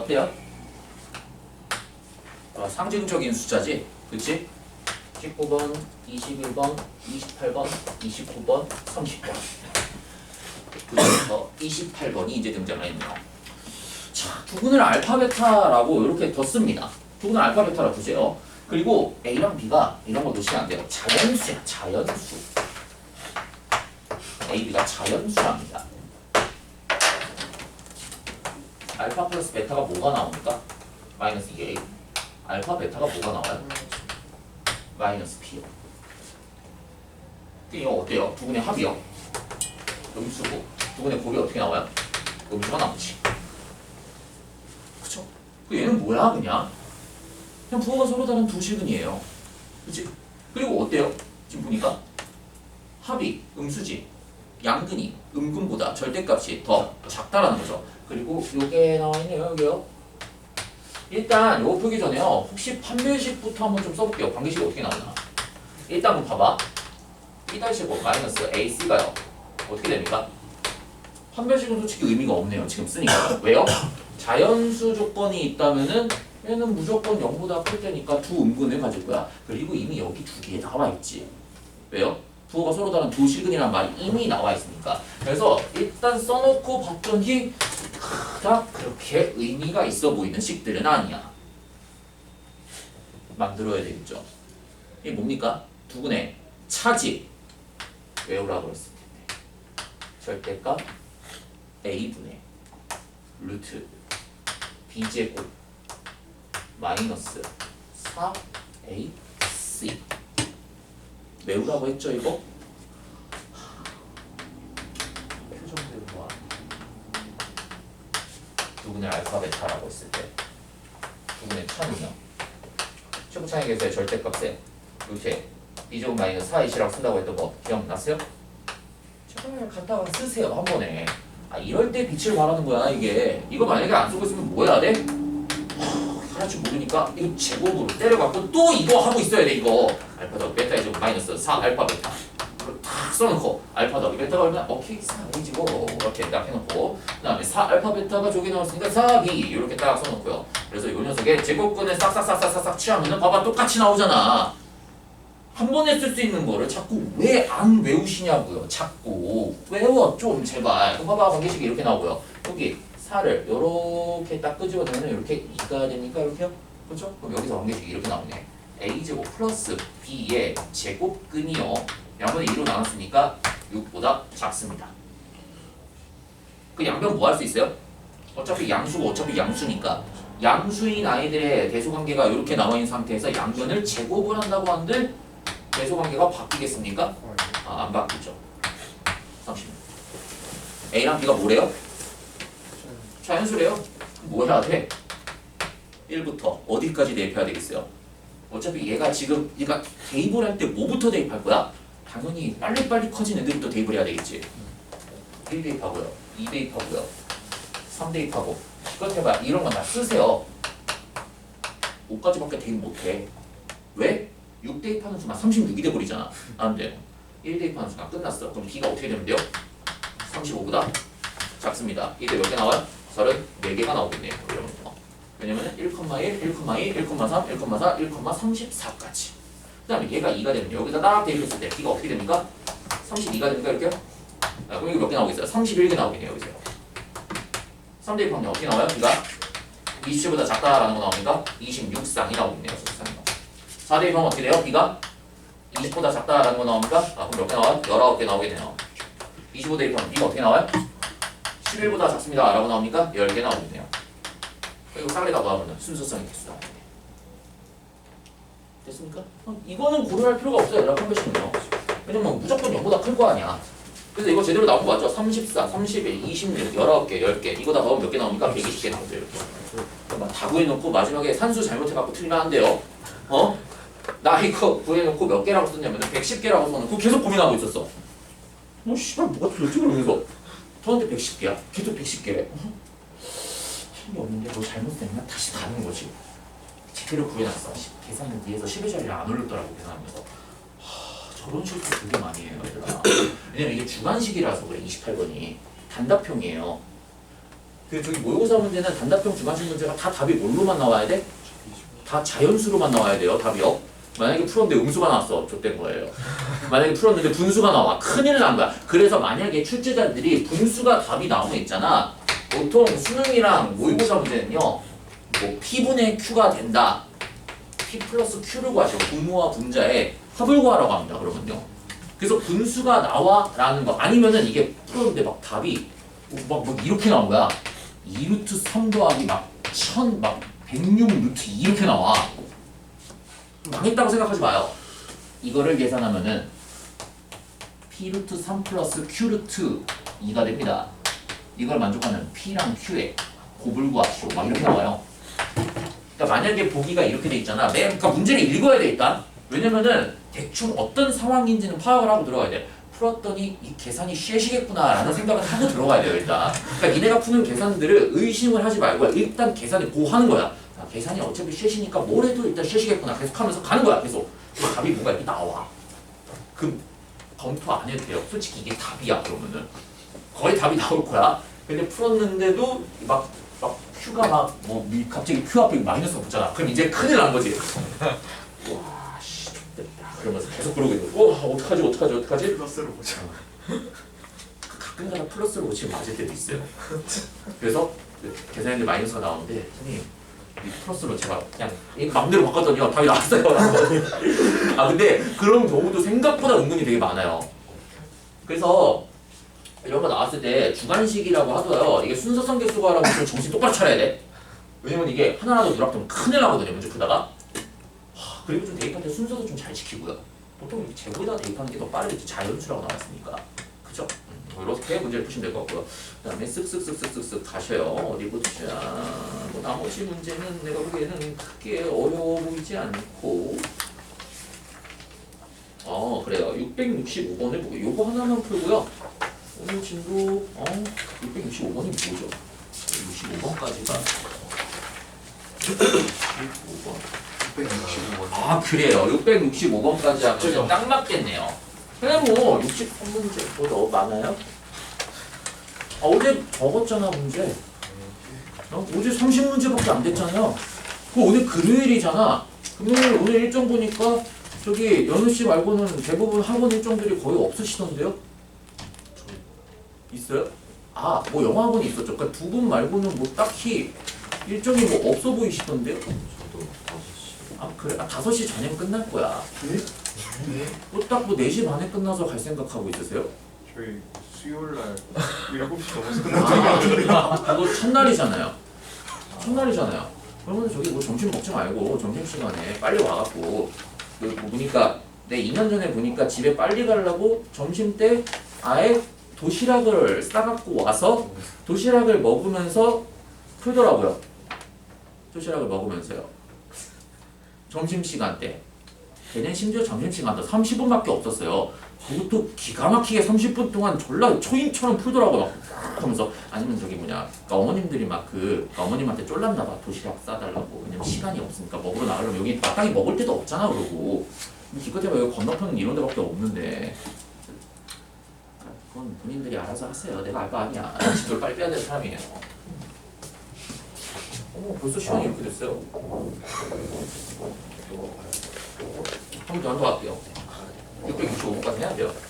어때요? 어, 상징적인 숫자지, 그치? 19번, 21번, 28번, 29번, 30번. 그중에서 28번이 이제 등장했네요. 자, 두근을 알파 베타라고 이렇게 뒀습니다. 두근을 알파 베타라고 두세요. 그리고 A랑 B가 이런 거 놓치면 안 돼요. 자연수야, 자연수. A, B가 자연수랍니다. 알파 플러스 베타가 뭐가 나옵니까? 마이너스 2A. 알파 베타가 뭐가 나와요? 마이너스 P요. 이거 어때요? 두 분의 합이요? 음수고 두 분의 곱이 어떻게 나와요? 음수가 나오지. 그쵸? 그 얘는 뭐야 그냥? 그냥 부호가 서로 다른 두 실근이에요. 그치? 그리고 어때요? 지금 보니까 합이 음수지. 양근이 음근보다 절대값이 더 작다라는 거죠. 그리고 요게 나와 있네요, 여기요. 일단 요거 풀기 전에요. 혹시 판별식부터 한번 좀 써볼게요. 관계식이 어떻게 나오나? 일단 한번 봐봐. B-5 마이너스 AC가요. 어떻게 됩니까? 판별식은 솔직히 의미가 없네요. 지금 쓰니까. 왜요? 자연수 조건이 있다면은 얘는 무조건 0보다 클 때니까 두 음근을 가질 거야. 그리고 이미 여기 두 개에 나와 있지. 부호가 서로 다른 두 실근이란 말이 이미 나와 있으니까. 그래서 일단 써놓고 봤더니 그닥 그렇게 의미가 있어 보이는 식들은 아니야. 만들어야 되겠죠. 이게 뭡니까? 두근의 차지 외우라고 했을 텐데 절대값 a분의 루트 b제곱 마이너스 4ac 외우라고 했죠 이거? 표정대로 봐 두 분의 알파 베타라고 했을 때 두 분의 차는요 최고 차익에서의 절대값에 루트 b제곱 마이너스 4ac라고 쓴다고 했던 거 기억났어요? 제발 갖다가 쓰세요 한 번에 아 이럴 때 빛을 발하는 거야 이게 이거 만약에 안 쓰고 있으면 뭐 해야 돼? 하, 할줄 모르니까 이거 제곱으로 때려갖고 또 이거 하고 있어야 돼 이거 알파 더하기 베타 제곱 마이너스 4 알파 베타 탁 써놓고 알파 더하기 베타가 얼마나 오케이 4a지고 이렇게 딱 해놓고 그 다음에 4 알파 베타가 저기 나왔으니까 4b 이렇게 딱 써놓고요 그래서 이 녀석의 제곱근에 싹싹싹싹싹 취하면은 봐봐 똑같이 나오잖아 한 번에 쓸 수 있는 거를 자꾸 왜 안 외우시냐고요. 자꾸 외워 좀 제발. 봐봐 관계식이 이렇게 나오고요. 여기 4를 이렇게 딱 끄집어내면 이렇게 2가 되니까 이렇게요. 그렇죠? 그럼 여기서 관계식이 이렇게 나오네. a 제곱 플러스 b의 제곱근이요. 양변이 2로 나눴으니까 6보다 작습니다. 그 양변 뭐 할 수 있어요? 어차피 양수고 어차피 양수니까 양수인 아이들의 대소관계가 이렇게 나와 있는 상태에서 양변을 제곱을 한다고 한들 대소관계가 바뀌겠습니까? 아, 안 바뀌죠. 30. A랑 B가 뭐래요? 자연수래요. 뭐 해야 돼? 1부터 어디까지 대입해야 되겠어요? 어차피 얘가 지금 얘가 대입을 할 때 뭐부터 대입할 거야? 당연히 빨리빨리 커진 애들부터 대입을 해야 되겠지. 1 대입하고요. 2 대입하고요. 3 대입하고. 그렇게 해봐. 이런 건 다 쓰세요. 5까지밖에 대입 못해. 왜? 6 대입하는 순간 36이 돼버리잖아. 안 돼. 1 대입하는 순간 끝났어. 그럼 B가 어떻게 되면 돼요? 35보다 작습니다. 이때 몇 개 나와요? 34개가 나오겠네요. 어. 왜냐면 1,1, 1,2, 1,3, 1,4, 1,34까지. 그 다음에 얘가 2가 되면 여기다 딱 대입했을 때 B가 어떻게 됩니까? 32가 됩니까? 이렇게요? 아, 그럼 이거 몇 개 나오겠어요? 31개 나오겠네요. 여기서. 3 대 입하면 어떻게 나와요? B가 27보다 작다라는 거 나오니까 26쌍이 나오겠네요. 26쌍이. 4 대 입하면 어떻게 돼요? B가 20보다 작다라는 거 나옵니까? 아, 그럼 몇 개 나와요? 19개 나오겠네요. 25 대 입하면 B가 어떻게 나와요? 11보다 작습니다. 라고 나옵니까? 10개 나오겠네요. 그리고 쌍에다 더하면 순서성이 됐어. 됐습니까? 어, 이거는 고려할 필요가 없어요. 여러분 판별식은요. 왜냐면 무조건 0보다 클 거 아니야. 그래서 이거 제대로 나온 거 맞죠? 34, 31, 26, 19개, 10개. 이거 다 더하면 몇 개 나옵니까? 120개 나오죠. 이렇게. 다 구해놓고 마지막에 산수 잘못해갖고 틀리면 안 돼요. 어? 나 이거 구해놓고 몇 개라고 썼냐면 110개라고 써놓고 계속 고민하고 있었어. 어, 씨발, 뭐가 틀렸지? 그러면서. 저한테 110개야. 걔도 110개래. 어? 힘이 없는데 뭐 잘못됐나? 다시 가는 거지. 제대로 구해놨어. 시- 계산은 뒤에서 10의 자리를 안 올렸더라고, 계산하면서. 하, 저런 실수 되게 많이 해요, 얘들아. 왜냐면 이게 주관식이라서 그래, 28번이. 단답형이에요. 그 저기 모의고사 문제는 단답형 주관식 문제가 다 답이 뭘로만 나와야 돼? 다 자연수로만 나와야 돼요 답이요 만약에 풀었는데 음수가 나왔어. 좆된 거예요. 만약에 풀었는데 분수가 나와. 큰일 난 거야. 그래서 만약에 출제자들이 분수가 답이 나오면 있잖아. 보통 수능이랑 모의고사 문제는요 뭐 P분의 Q가 된다. P 플러스 Q를 구하죠 분모와 분자의 합을 구하라고 합니다 그러면요. 그래서 분수가 나와 라는 거 아니면은 이게 풀었는데 막 답이 막, 막 이렇게 나온 거야. 2루트 3 더하기 막 1000 막 106 루트 2 이렇게 나와 망했다고 생각하지 마요. 이거를 계산하면은 p 루트 3 플러스 q 루트 2가 됩니다. 이걸 만족하는 p랑 q의 구하시오 막 이렇게 나와요. 그러니까 만약에 보기가 이렇게 돼 있잖아. 매 그러니까 문제를 읽어야 돼 일단. 왜냐면은 대충 어떤 상황인지는 파악을 하고 들어가야 돼. 풀었더니 이 계산이 쉐시겠구나 라는 생각을 하고 들어가야 돼요 일단. 그러니까 니네가 푸는 계산들을 의심을 하지 말고 일단 계산을 보하는 거야. 아, 계산이 어차피 쉐시니까 뭘 해도 일단 쉐시겠구나. 계속 하면서 가는 거야 계속. 그 답이 뭔가 이렇게 나와. 그 검토 안 해도 돼요. 솔직히 이게 답이야 그러면은. 거의 답이 나올 거야. 근데 풀었는데도 막, 막 Q가 막 뭐 갑자기 Q 앞에 마이너스가 붙잖아. 그럼 이제 큰일 난 거지. 와씨 됐다. 그러면서 계속 그러고 있는 거야. 와 어떡하지 어떡하지 어떡하지? 플러스로 보자. 가끔가다 플러스로 지금 맞을 때도 있어요. 그래서 계산했는데 마이너스가 나오는데 선생님 이 플러스로 제가 그냥 이 맘대로 바꿨더니요 답이 나왔어요. 아 근데 그런 경우도 생각보다 은근히 되게 많아요. 그래서 이런 거 나왔을 때 주관식이라고 하더라도 이게 순서성 개수가라고 좀 정신 똑바로 차려야 돼. 왜냐면 이게 하나라도 누락되면 큰일 나거든요 푸다가. 하, 그리고 좀 대입할 때 순서도 좀 잘 지키고요. 보통 제곱에다 대입하는 게 더 빠르겠지 자연수라고 나왔으니까. 그죠? 음, 이렇게 문제를 푸시면 될 것 같고요. 그 다음에 쓱쓱쓱쓱쓱쓱 가셔요. 어디 보자. 뭐 나머지 문제는 내가 보기에는 크게 어려워 보이지 않고. 어 그래요. 665번을 보고 요거 하나만 풀고요. 오늘 진도 어 665번이 뭐죠? 65번까지가 65번. 665번. 아 그래요. 665번까지 하면 딱 맞겠네요. 그냥 뭐 63문제 뭐 너무 많아요? 아, 어제 적었잖아 문제. 어? 어제 30문제밖에 안 됐잖아요. 그 오늘 금요일이잖아. 금요일 오늘 일정 보니까 저기 연우 씨 말고는 대부분 학원 일정들이 거의 없으시던데요? 있어요? 아, 뭐 영어 학원이 있었죠. 그러니까 두 분 말고는 뭐 딱히 일정이 뭐 없어 보이시던데요? 저도 5시. 아 그래? 아 5시 전엔 끝날 거야 네? 뭐딱뭐 4시 반에 끝나서 갈 생각하고 있으세요? 저희 수요일 날 7시 넘어서 끝났던. 아 그거 첫날이잖아요. 첫날이잖아요. 그러면 저기 뭐 점심 먹지 말고 점심시간에 빨리 와갖고 그 보니까 내 2년 전에 보니까 집에 빨리 가려고 점심 때 아예 도시락을 싸갖고 와서 도시락을 먹으면서 풀더라고요. 도시락을 먹으면서요. 점심시간 때 걔는 심지어 점심시간도 30분밖에 없었어요. 그것도 기가 막히게 30분 동안 졸라 초인처럼 풀더라고요. 막 하면서. 아니면 저기 뭐냐 그러니까 어머님들이 막그 어머님한테 쫄랐나 봐. 도시락 싸달라고. 왜냐면 시간이 없으니까 먹으러 나가려면 여기 마땅히 먹을 데도 없잖아 그러고. 기껏 해봐 여기 건너편은 이런 데밖에 없는데. 그건 본인들이 알아서 하세요. 내가 알바 아니야. 집을 빨리 빼야 될 사람이에요. 어머 벌써 시간이 이렇게 됐어요 한번 더 한번 할게요 665번까지 해야 돼요